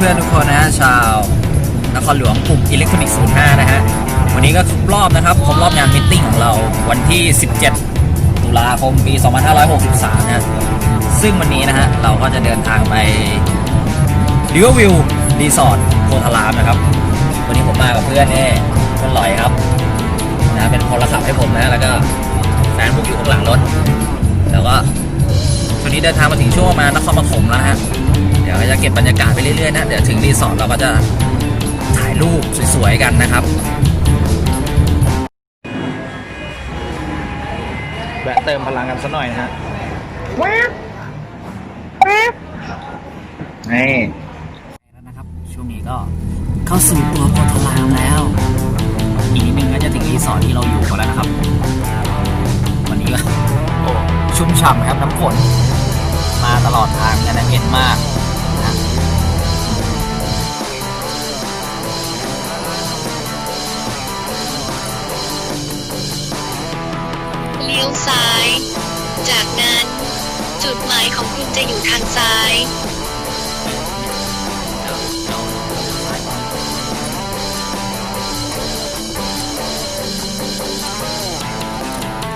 พื่อนๆทุกคนนะฮะชาวนครหลวงกลุ่มอิเล็กทรอนิกส์05 นะฮะ วันนี้ก็ครบรอบนะครับครบรอบงานมิทติ้งของเราวันที่ 17 ตุลาคมปี 2563 นะฮะซึ่งวันนี้นะฮะ เราก็จะเดินทางไปริเวอร์วิวรีสอร์ทโพธารามนะครับ วันนี้ผมมากับเพื่อนเน่เพื่อนลอยครับนะเป็นคนละขับให้ผมนะ แล้วก็แฟนผมอยู่ข้างหลังรถ แล้วก็วงนี้เดินทางมาถึงช่วงประมาณนครปฐมแล้วนะฮะ เดี๋ยวก็จะเก็บบรรยากาศไปเรื่อยๆนะ เดี๋ยวถึงรีสอร์ทเราก็จะถ่ายรูปสวยๆกันนะครับแวะเติมพลังกันสักหน่อยนะฮะนี่แล้วนะครับ ช่วงนี้ก็เข้าสู่ตัวโพธารามแล้ว อีกนิดนึงก็จะถึงรีสอร์ทที่เราอยู่กันแล้วนะครับ วันนี้ก็ โอ้ ชุ่มฉ่ำครับน้ำฝนมาตลอดทางกันนะเย็นมาก ยวซ้าย จากนั้น จุดหมายของคุณจะอยู่ทางซ้าย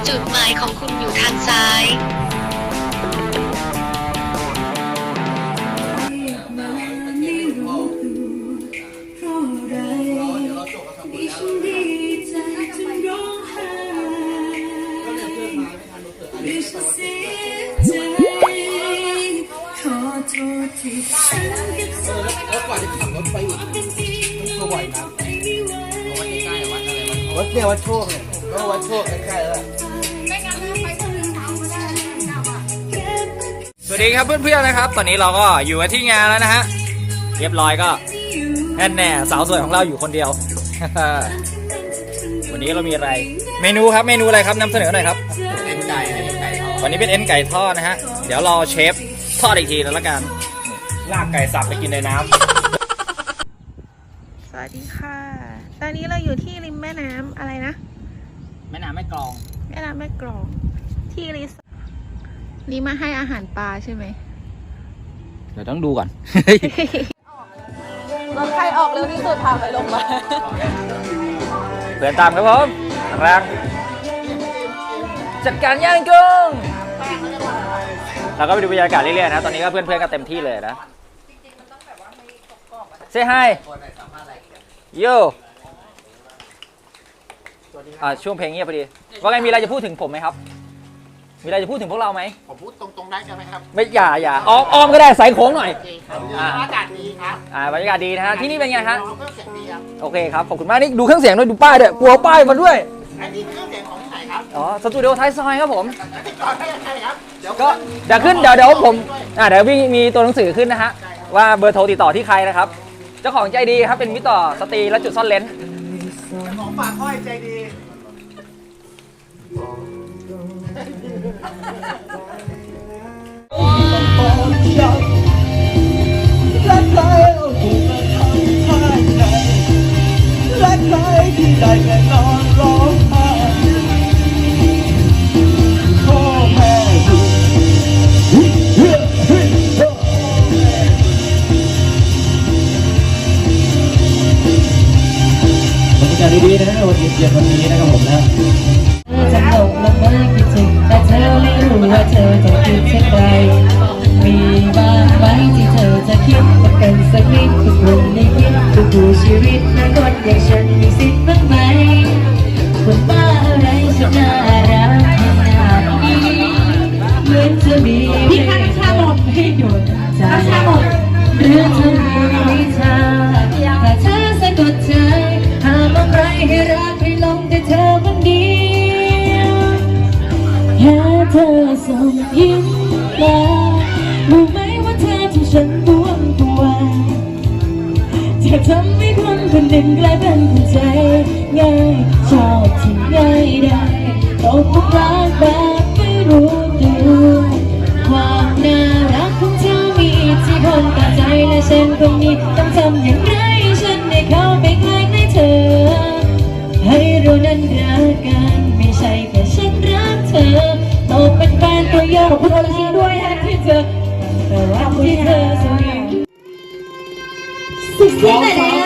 จุดหมายของคุณอยู่ทางซ้าย ถไปอีกเป็นจริงก็ไหวนะไม่ไหววัดเนี่ยวัดโชคเนี่ยก็วัดโชคใกล้ๆแล้วสวัสดีครับเพื่อนๆนะครับ ตอนนี้เราก็อยู่กันที่งานแล้วนะฮะเรียบร้อยก็แน่แน่ๆสาวสวยของเราอยู่คนเดียว วันนี้เรามีอะไร เมนูครับเมนูอะไรครับนำเสนอหน่อยครับวันนี้เป็นเอ็นไก่ทอดนะฮะ เดี๋ยวรอเชฟทอดอีกทีแล้วละกัน ลากไก่สับไปกินในน้ำส วัสดีค่ะ ตอนนี้เราอยู่ที่ริมแม่น้ำอะไรนะ แม่น้ำไม่กรอง แม่น้ำแม่กรอง ที่รีสอร์ทนี่มาให้อาหารปลาใช่ไหม เดี๋ยวต้องดูก่อน รถใครออกเร็วที่สุดพาไปลงมาเพื่อนตามครับผมแรงจัดการย่างกุ้งเราก็ไปดูบรรยากาศเรื่อยๆนะ ตอนนี้ก็เพื่อนๆก็เต็มที่เลยนะ เซฮาย โยอ่าช่วงเพลงเงียบพอดี ว่าไงมีอะไรจะพูดถึงผมไหมครับ มีอะไรจะพูดถึงพวกเราไหม ผมพูดตรงๆได้ใช่ไหมครับไม่อย่าอย่าออมออมก็ได้ใส่โค้งหน่อย โอเคครับอ่า อากาศดีครับอ่าบรรยากาศดีนะฮะ ที่นี่เป็นไงฮะ เราเพิ่มเสียงดีครับโอเคครับ ขอบคุณมาก นี่ดูเครื่องเสียงด้วย ดูป้ายด้วย กลัวป้ายมาด้วย อันนี้เครื่องเสียงของที่ไหนครับอ๋อ สตูดิโอท้ายซอยครับผม ติดต่อได้ยังไงครับเดี๋ยวก็เดี๋ยวขึ้นเดี๋ยวเดี๋ยวผม อ่าเดี๋ยวมีมีตัวหนังสือขึ้นนะฮะ ว่าเบอร์โทรติดต่อที่ใครนะครับ เจ้าของใจดีครับเป็นมิตรต่อสตรีและจุดซ่อนเลนของฝากค่อยใจดีรักใครที่ได้แค่นอนร้อ ดีๆนะวันเย็นๆวันนี้นะครับผมนะจะ ไรให้รักให้ลงแต่เธอคนเดียวแค่เธอส่งยิ้มมารู้ไหมว่าเธอที่ฉันบวมตัวจะทำให้คนคนหนึ่งกลายเป็นคนใจง่ายชอบที่ง่ายได้ตกหลุมรักแบบไม่รู้ตัวความน่ารักของเธอมีอิทธิพลต่อใจและฉันคนนี้ต้องทำอย่างไร ใช่แค่ฉันรักเธอโตเป็นแฟนตัวยงของคุณโอลชีด้วยนะที่เธอแต่รักที่เธอสวยสิบสี่ลองไหนสาน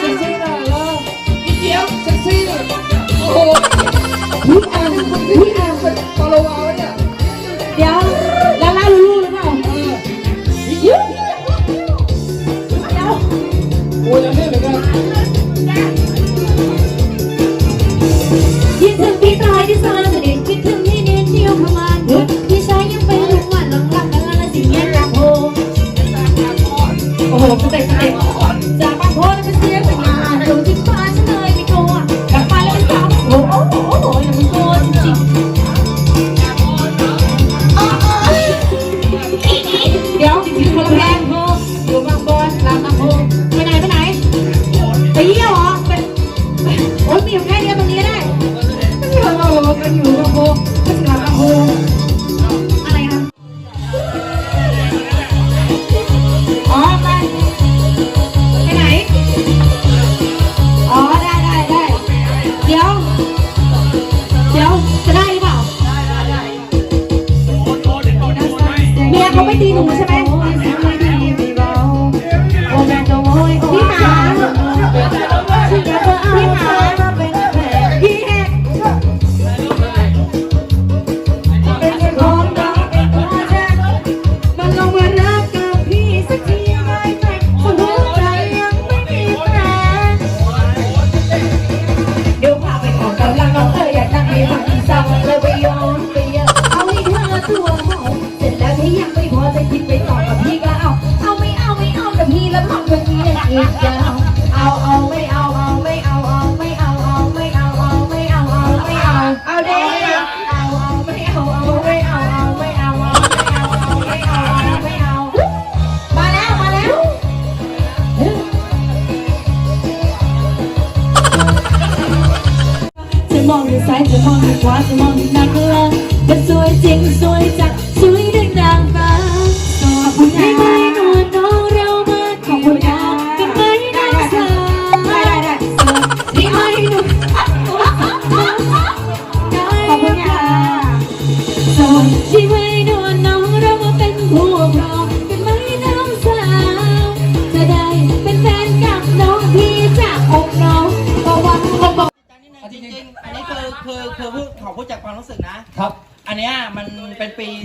อยู่แค่เดียวตรงนี้ก็ได้โอ้โหก็อยู่บางโฮก็ถึงลำบ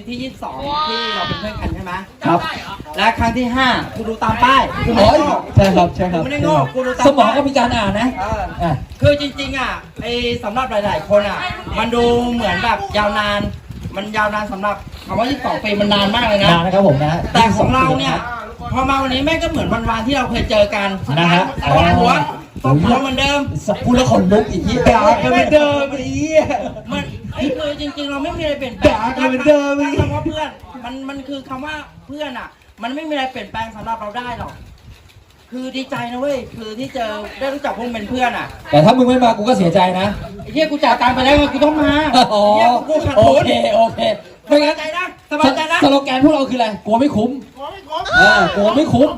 ที่ 22 ที่เราเป็นเพื่อนกันใช่ไหมครับ และครั้งที่ 5 กูดูตามป้ายกูไม่โอ้ได้ยโง่ใช่ครับใช่คกูรับไม่ได้โง่กูดูตามสมองป้ายก็มีการอ่านนะเออ อะ คือจริงๆอะไอสำหรับหลาย ๆ คนอะ มันดูเหมือนแบบยาวนาน มันยาวนานสำหรับคำว่า 22 ปีมันนานมากเลยนะ นานนะครับผมนะแต่ของเราเนี่ย พอมาวันนี้แม่งก็เหมือนวันวานๆที่เราเคยเจอกันนะฮะตบหัวตบหัวเหมือนเดิมพูดแล้วขนลุกอีกทีด่ากันเหมือนเดิมอีกมัน ไอ้คือจริงๆ เราไม่มีอะไรเปลี่ยนแปลงด่ากันเหมือนเดิมอีก คำว่าเพื่อน มันมันคือคำว่าเพื่อนอะ มันไม่มีอะไรเปลี่ยนแปลงสำหรับเราได้หรอก คือดีใจนะเว้ย คือที่เจอได้รู้จักพวกเป็นเพื่อนอะแต่ถ้ามึงไม่มากูก็เสียใจนะไอ้เหี้ยกูจ่ายตังค์ไปแล้วไงกูต้องมาอ๋อไอ้เหี้ยกูขาดโอทุน เคโอเคส ไม่บางั้ยนใจนะสบายใจนะ สโลแกนพวกเราคืออะไรกลัวไม่คุ้มขอไม่ขอเออกลัวไม่คุ้ม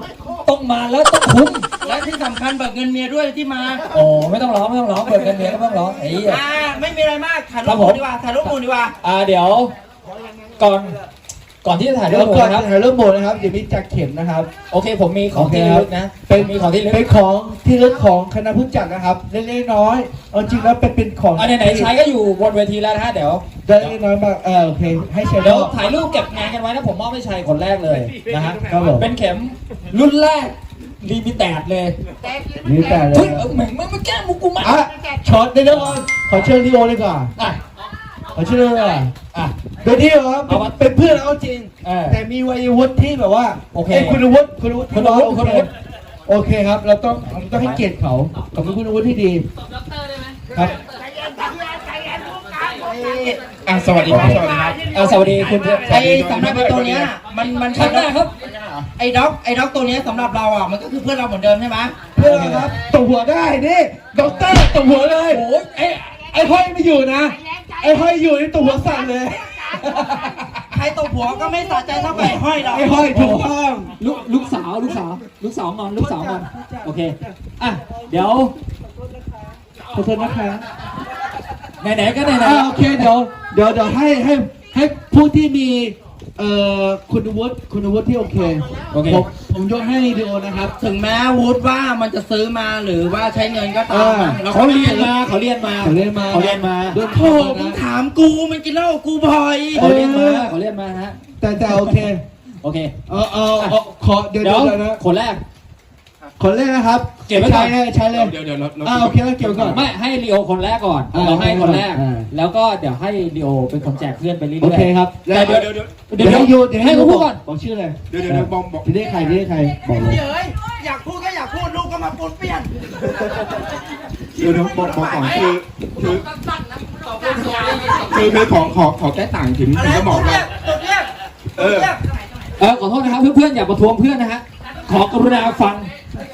ต้องมาแล้วต้องคุ้ม และที่สำคัญเบิกเงินเมียด้วยที่มาโอ้ไม่ต้องร้องไม่ต้องร้องเปิดกันเมียก็ไม่ต้องร้องไอ้เหี้ย อ่าไม่มีอะไรมากถ่ายรูครัปบหผม มู่ดีกว่าถ่ายรูปหมู่ดีกว่าอ่าเดี๋ยว ก่อนก่อนที่จะถ่ายรูเดี๋ปยวก่อนนะครับถ่ายรูปหมดนะครับเดี๋ยวมีจักรเข็มนะครับโอเค ผมมีของที่ระลึกนะเป็นมีของที่ระลึเป็นกของที่ระลึกของคณะผู้จัดนะครับเล็กๆน้อยๆเอาจริงแล้วเป็นเป็นของ อันไหนๆใช้ก็อยู่บนเวทีแล้วนะฮะเดี๋ยว เล็กๆน้อยๆมากเออโอเค ให้เชญเดี๋ยวถ่ายรูปเก็บงานกันไว้นะผมมอบให้ชัยคนแรกเลยนะฮะครับผมเป็นเข็มรุ่นแรกลิมิเต็ดเลยนี่แต่เลเฮ้ยยเออเหมือนมึงไม่แก้มุกกูมาอะช็อตได้แล้วก่อนขอเชิญลีโอเลยก่อนอะขอเชิญเลยก่อนอะโดยที่แบบว่าเอาวะเป็นเพื่อนเอาจริงเออแต่มีวัยวุฒิที่แบบว่าโอเคยคุณวุฒิคุณวุฒิคุณวุฒิโอคุณเควุฒิโอเคครับ เราต้องเราต้องให้เกียรติเขากับคุณวุฒิที่ดีครับ อะสวัสดีครับสวัสดีครับอะสวัสดีคุณไอ้สำหรับไอ้ตัวเนี้ยมันมันข้างหน้าครับ ไอ้ด็อกไอ้ด็อกตัวเนี้ยสำหรับเราอะมันก็คือเพื่อนเราเหมือนเดิมใช่ไหมเพื่อนครับตบหัวได้นี่ด็อกเตอร์ตบหัวเลยโอ้ยเอ๊ะไอ้ห้อยไม่อยู่นะไอ้ห้อยอยู่นี่ตบหัวสั่นเลยใครตบหัวก็ไม่สะใจเท่ากับไอ้ห้อยหรอกไอ้ห้อยถูกต้องลูกลูกสาวลูกสาวลูกสาวงอนลูกสาวงอนโอเคอะเดี๋ยวขอโทษนะคะ ไหนๆก็ไหนๆอ่าโอเคเดี๋ยวเดี๋ยวเดี๋ยวให้ให้ให้ผู้ที่มีเอ่อคุณวุฒิคุณวุฒิที่โอเคโอเค ผมผมยกให้ลีโอนะครับถึงแม้วุฒิว่ามันจะซื้อมาหรือว่าใช้เงินก็ตามเออนะเขาเรียนมาเขาเรียนมาเขาเรียนมาเขาเรียนมาด้วยโธ่มึงถามกูมันกินเหล้ากับกูบ่อยเขาเรียนมาเขาเรียนมาฮะแต่แต่โอเค โอเค เออเออเออขอเดี๋ยวเดี๋เดี๋ยยววเดี๋ยวนะคนแรก คนแรกนะครับเก็บไว้ก่อน ใช้เลยใช้เลยเดี๋ยวเดี๋ยวเราเราอ่าโอเคแล้วเก็บไว้ก่อน ไม่ให้ลีโอคนแรกก่อน อ่าเราให้คนแรก อ่า แล้วก็เดี๋ยวให้ลีโอเป็นคนแจกเพื่อนไปเรื่อยๆ โอเคครับแต่เดี๋ยวเดี๋ยวเดี๋ยวเดี๋ยวให้ให้ยูยูเดี๋ยวให้ให้เขายูพูดบก่ออกนบอกชื่อเลยเดี๋ยวเดี๋ยวเดี๋ยวบอกบอกที่ได้ใครที่ได้ใครบอกเลย เฮ้ยอยากพูดก็อยากพูดลูกก็มาปุนเปี้ยนเดี๋ยวเดี๋ยวบอกบอกก่อนคือคือคือคือขอขอขอแก้ต่างถึงอะไรถึงจะบอกตุดว่าเรียกตุดเรียกเออเออขอโทษนะครับเพื่อนๆอย่าประท้วงเพื่อนนะฮะขอกรุณาฟัง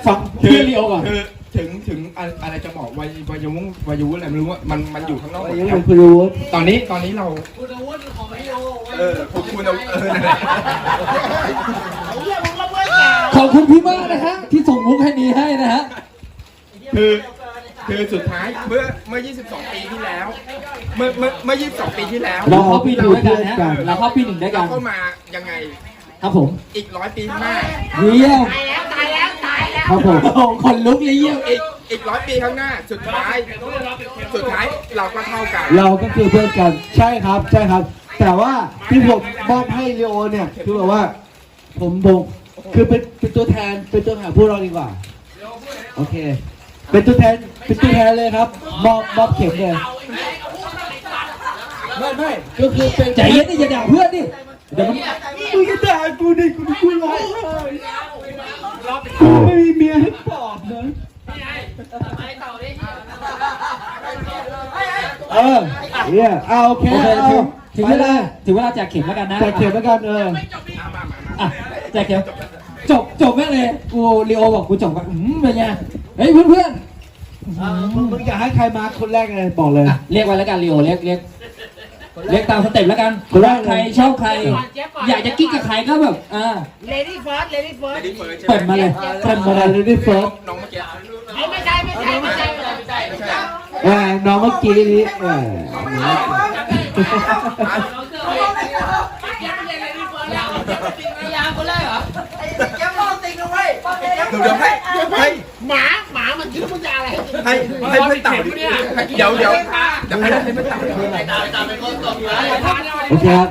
ฟังคืเพื่อนลีโอก่อนคือถึงถึงอะไรอะไรจะบอกวัยวัยวุ้งวัยวุ้นอะไรไม่รู้ว่ามันมันอยู่ข้างนอกหมดยังแล้เป็วนคุณรู้ตอนนี้ตอนนี้เราเออคุณคุณเอาเออนั่นแหละขอบคุณพี่มากนะฮะที่ส่งมุกให้นี้ให้นะฮะคือคือสุดท้ายเมื่อเมื่อ 22 ปีที่แล้ว เมื่อเมื่อเมื่อ 22 ปีที่แล้วเราเข้าปีหนึ่งด้วยกันนะเราเข้าปีหนึ่งด้วยกัเรานเข้ามายังไงครับผมอีกร้อยปีข้างหน้าเยี่ยม ครับผม โอ้โหคนลุกเลยเยี่ยมอีกอีกร้อยปีข้างหน้า สุดท้าย สุดท้ายเราก็เท่ากัน เราก็คือเพื่อนกันใช่ครับใช่ครับ แต่ว่าที่ผมมอบให้ลีโอเนี่ยคือแบบว่า ผมผมคือเป็นเป็นตัวแทนเป็นตัวแทนพวกเราดีกว่าโอเค เป็นตัวแทนเป็นตัวแทนเลยครับมอบมอบเข็มเลยไม่ไม่ก็คือเป็นใจเย็นดิอย่าด่าเพื่อนดิเดี๋ยวมันมึงจะด่ากูดิกูกูร้องไห้ กูไม่มีเมียให้ปลอบนะเออเนี่ยเอาโอเคโอเคเอาถึงไปเวเลลายถึงเวลาแจกเข็มแล้วกันนะแต่เข็มแล้วกันเอออะแจกเข็มจบจบแม่งเลยกูลีโอบอกกูจบว่าอืมเป็นไงเฮ้ยเพื่อนๆมึงมึงอยากให้ใครมาคนแรกเลยบอกเลยอะเรียกไว้แล้วกันลีโอเรียกเรียก เรียกตามสเต็ปแล้วกันคนแรรักกเลย ใครชอบใคร อยากจะกิ๊กกับใครก็แบบอ่า เลดี้เฟิร์สเลดี้เฟิร์ส Lady First ใช่ไหเปิดมาเลยเปิดมาเลยดิเฟิร์สน้องเมื่อกี้ไม่ใช่ไม่ใช่ไม่ใช่ไม่ใช่ไม่ใช่ไม่ใช่เออน้องเมื่อกี้นี้เออ เจ้าพ่อติงเอาไว้ เดี๋ยวเดี๋ยวให้ให้หมาหมามันคิดว่ามันจะอะไรให้ให้เพื่อนเต่าดิเดี๋ยวเดี๋ยวเดี๋ยวให้ให้เพื่อนเต่าโอเคครับ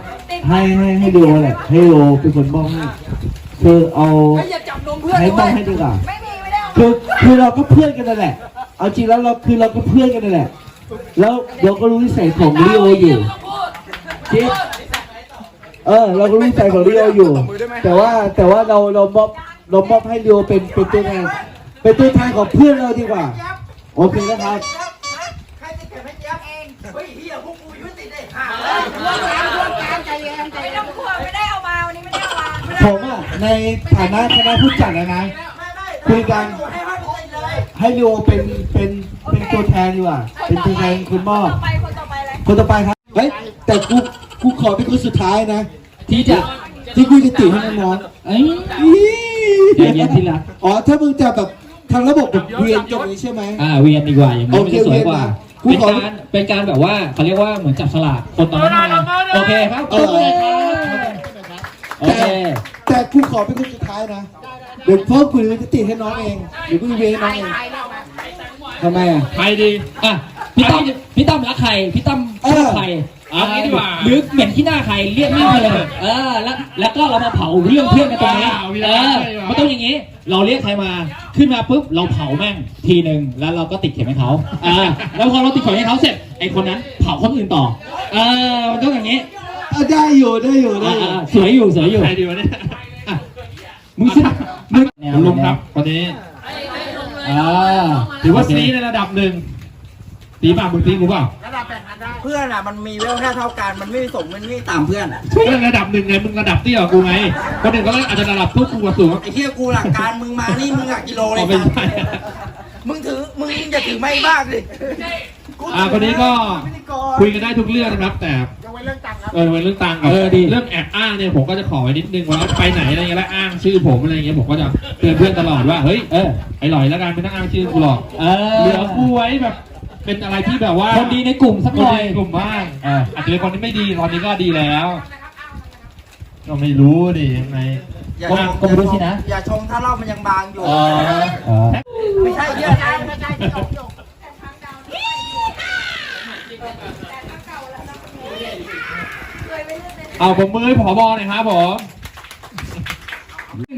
ให้ให้ให้ดูแหละให้ดูเป็นคนมอบให้คือเอาให้มอบให้ดีกว่าคือคือเราก็เพื่อนกันนั่นแหละ เอาจริงแล้วเราคือเราก็เพื่อนกันนั่นแหละ แล้วเราก็รู้นิสัยของลีโออยู่จริงเออ เราก็รู้นิสัยของลีโออยู่ แต่ว่าแต่ว่าเราเรามอบ เรามอบให้ลีโอเป็นเป็นตัวแทนเป็นตัวแทนของเพื่อนเราดีกว่า โอเคนะครับใครจะเก็บให้เจี๊ยบเองเฮ้ยเฮียพวกกูยุ่ติดเลยห่าเลยเรื่องการเรื่องการใจเย็นใจไม่เย็ต้อนงกลัวไม่ได้เอามาวันนี้ไม่ได้เอามาผมอะในฐานะคณะผู้จัดนะนะไม่ไม่คุยกันให้ห้องติดเลยให้ลีโอเป็นเป็นเป็นตัวแทนดีกว่า เป็นตัวแทนคุณมอบต่อไปคนต่อไปเลยคนต่อไปครับเฮ้ยแต่กูกูขอเป็นคนสุดท้ายนะ ที่จะที่กูจะติให้น้องเอ้ยๆอี้ ใจเย็นที่รักอ๋อถ้ามึงจะแบบทางระบบแบบเวียนจบนี้ใช่ไหมอ่าเวียนดีกว่าอย่างนี้โอมันเคจะสวยกว่าเวีเป็นยนมาการเป็นการแบบว่าเขาเรียกว่าเหมือนจับฉลากคนตอนนั้นมาโอเคครับเออโอเคแต่กูขอเป็นคนสุดท้ายนะเดี๋ยวเพิ่มกูจะติให้น้องเองเดี๋ยวกูจะเวียนให้น้องเองทำไมอะใครดีอะพี่ตั้มพี่ตั้มรักใครพี่ตั้มชอบใคร อ่าหรือเหม็นที่หน้าใครเรียกแม่งมาเลย เออ แล้วแล้วก็เรามาเผาเรื่องเพื่อนกันตรงนี้เออมันต้องอย่างนี้ เราเรียกใครมาขึ้นมาปุ๊บเราเผาแม่งทีหนึ่งแล้วเราก็ติดเข็มให้เขาอ่าแล้วพอเราติดเข็มให้เขาเสร็จไอ้คนนั้นเผาคนอื่นต่อเออมันต้องอย่างนี้อะได้อยู่ได้อยู่ได้อ่าอยู่อ่าสวยอยู่สวยอยู่ใครดีวะเนี่ยอะมึงสิมึงคุณลุงครับวันนี้อ่าถือว่าซีในระดับหนึ่ง ตีป่ะมึงตีกูเปล่าเพื่อนอะมันมีเวลแค่เท่ากันมันไม่สูงมันไม่ต่ำเพื่อนเพื่อนระดับหนึ่งไงมึงระดับเตี้ยกว่ากูไงคนอื่นก็อาจจะระดับทุกกูกว่าสูงไอ้เหี้ยกูหลักการมึงมานี่มึงหลักกิโลเลยเอาไม่ใช่มึงถือมึงอย่าถือไม่มากดิอ่าคนนี้ก็คุยกันได้ทุกเรื่องนะครับ แต่ยังไว้เรื่องตังค์ครับเออเป็นเรื่องตังค์กับเออดีเรื่องแอบอ้างเนี่ยผมก็จะขอไว้นิดนึงว่าไปไหนอะไรเงี้ยแล้วอ้างชื่อผมอะไรเงี้ยผมก็จะเตือนเพื่อนตลอดว่าเฮ้ยเออไอ้หลอยแล้วกันไม่ต้องอ้างชื่อกูหรอกเอเหลืออกูไว้แบบ เป็นอะไรที่แบบว่าคนดีในกลุ่มสักคหนน่อดียในกลุ่มบ้างเอออาจจะเป็นคนที่ไม่ดีตอนนี้ก็ดีแล้ว ก็ไม่รู้ดิยังไงอย่าอะก็ไม่รู้สินะ อย่าชงถ้าเหล่ามันยังบางอยู่อ๋ออ๋อไม่ใช่เยอะนะไม่ใช่เอาผมมือให้ผอบอหน่อยครับผม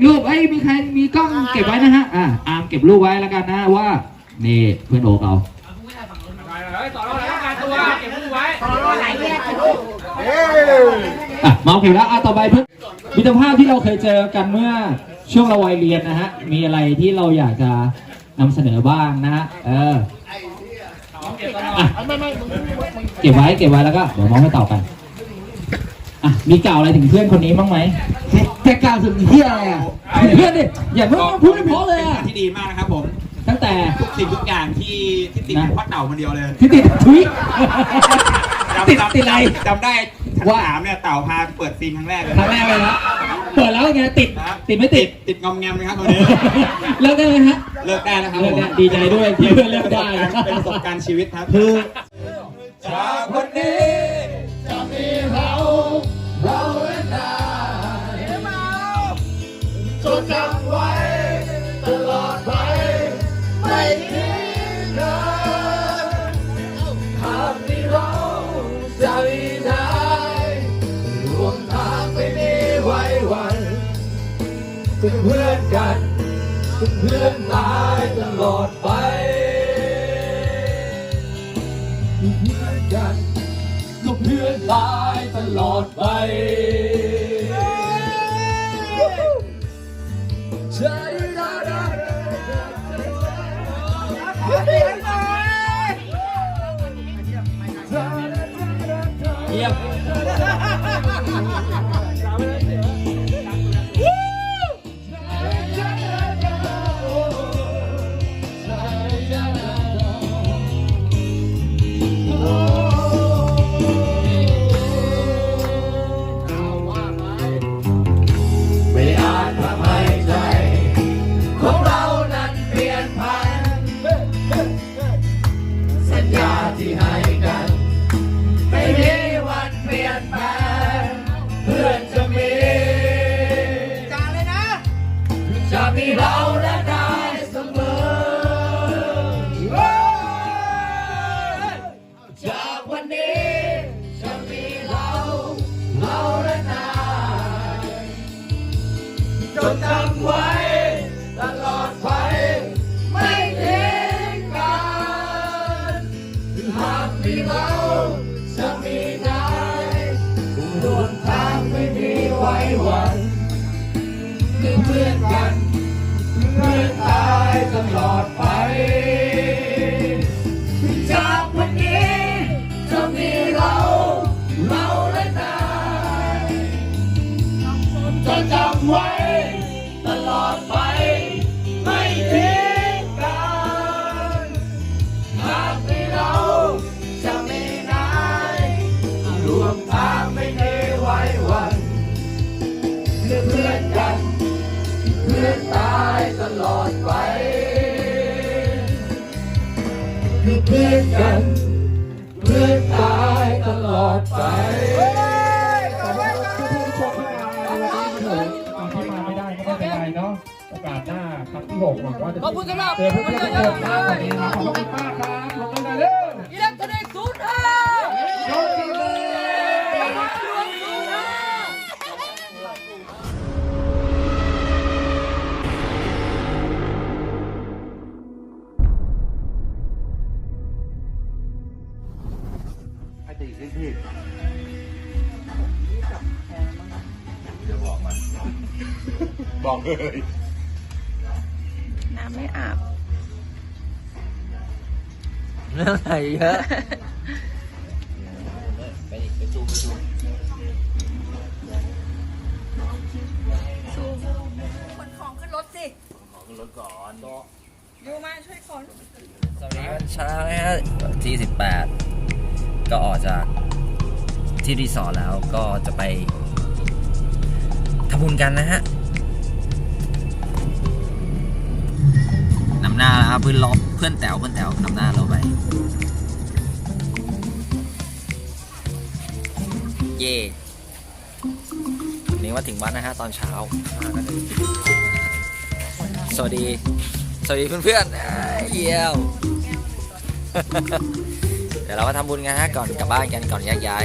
รูปเอ้ยมีใครมีกล้องเก็บไว้นะฮะอะอาร์มเก็บรูปไว้แล้วกันนะว่า นี่เพื่อนโอ๊กเรา ต่อรอแล้วการตัวเก็บมือไว้ อะเมาส์เก็บแล้วอะต่อไปเพื่อนมิตรภาพที่เราเคยเจอกันเมื่อช่วงเราวัยเรียนนะฮะ มีอะไรที่เราอยากจะนำเสนอบ้างนะฮะ เอออะเก็บไว้เก็บไว้แล้วก็เดี๋ยวมองให้ต่อกันอะมีกล่าวอะไรถึงเพื่อนคนนี้บ้างไหมแกกล่าวถึงที่อะไรอะถึงเพื่อนดิอย่าเพิ่งมาพูดให้เพราะเลยอะที่ดีมากนะครับผม ตั้งแต่ทุกสิ่งทุกอย่างที่ที่ติดอยู่พ่อเต่าคนเดียวเลย ที่ติดทุยจำติดติดอะไรจำได้ ว่า สามเนี่ยเต่าพาเปิดซีนครั้งแรกเลยครั้งแรกเลยนะเปิดแล้วไงติด ติดไม่ติด ติดงอมแงมเลยครับตอนนี้ เลิกได้ไหมฮะ เลิกได้แล้วครับเลิผกมได้ดีใจด้วยที่เพื่อนเลิกได้ เป็นประสบการณ์ชีวิตครับคือจากวันนี้ เพื่อนกันเป็นเพื่อนตายตลอดไปเพื่อนกันก็เพื่อนตายตลอดไปใจรักเยี่ยม ไม่ ตลอดไป คือเพื่อนกัน เพื่อนตายตลอดไปตอนที่มาไม่ได้ก็ไม่เป็นไรเนาะโอกาสหน้าครั้งที่หกหวังว่าจะขอบคุณสำหรับเจอเพื่อนๆทุกคนนะวันนี้ครับขอบคุณมากครับลงได้เลยอิเล็ก น้ำไม่อาบ เรื่องอะไรเยอะ ไปดิไปจูไปจูขนของขึ้นรถสิ ขอขึ้นรถก่อนยูมาช่วยขนสวัสดีวันเช้านะฮะที่ 18 ก็ออกจากที่รีสอร์ทแล้วก็จะไปทำบุญกันนะฮะ นำหน้านะครับเพื่อนล้อเพื่อนแต๋วเพื่อนแต๋วนำหน้าเราไป เย่นนี้วันมาถึงวัดนะฮะตอนเช้า สวัสดี สวัสดีเพื่อนๆอ่าเยี่ยมเดี๋ยวเรามาทำบุญกันฮะก่อนกลับบ้านกันก่อนแยกย้าย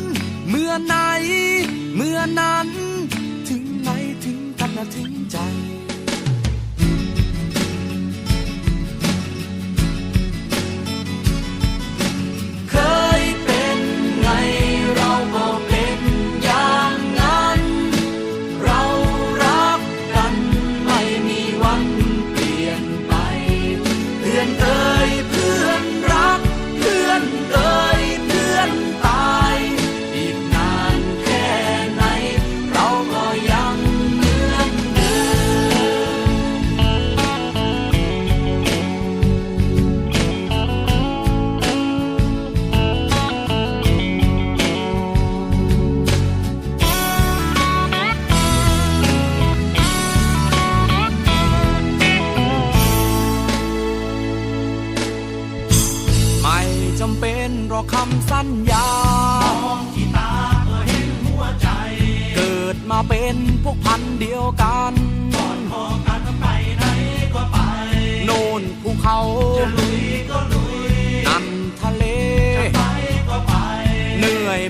เมื่อไหน เมื่อนั้น ถึงไหนถึงกันนะถึงใจ เคยเป็นไงเราก็เป็นอก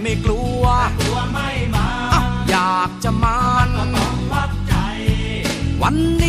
ไม่กลัว กลัวไม่มา อยากจะมาก็ต้องวัดใจ วัน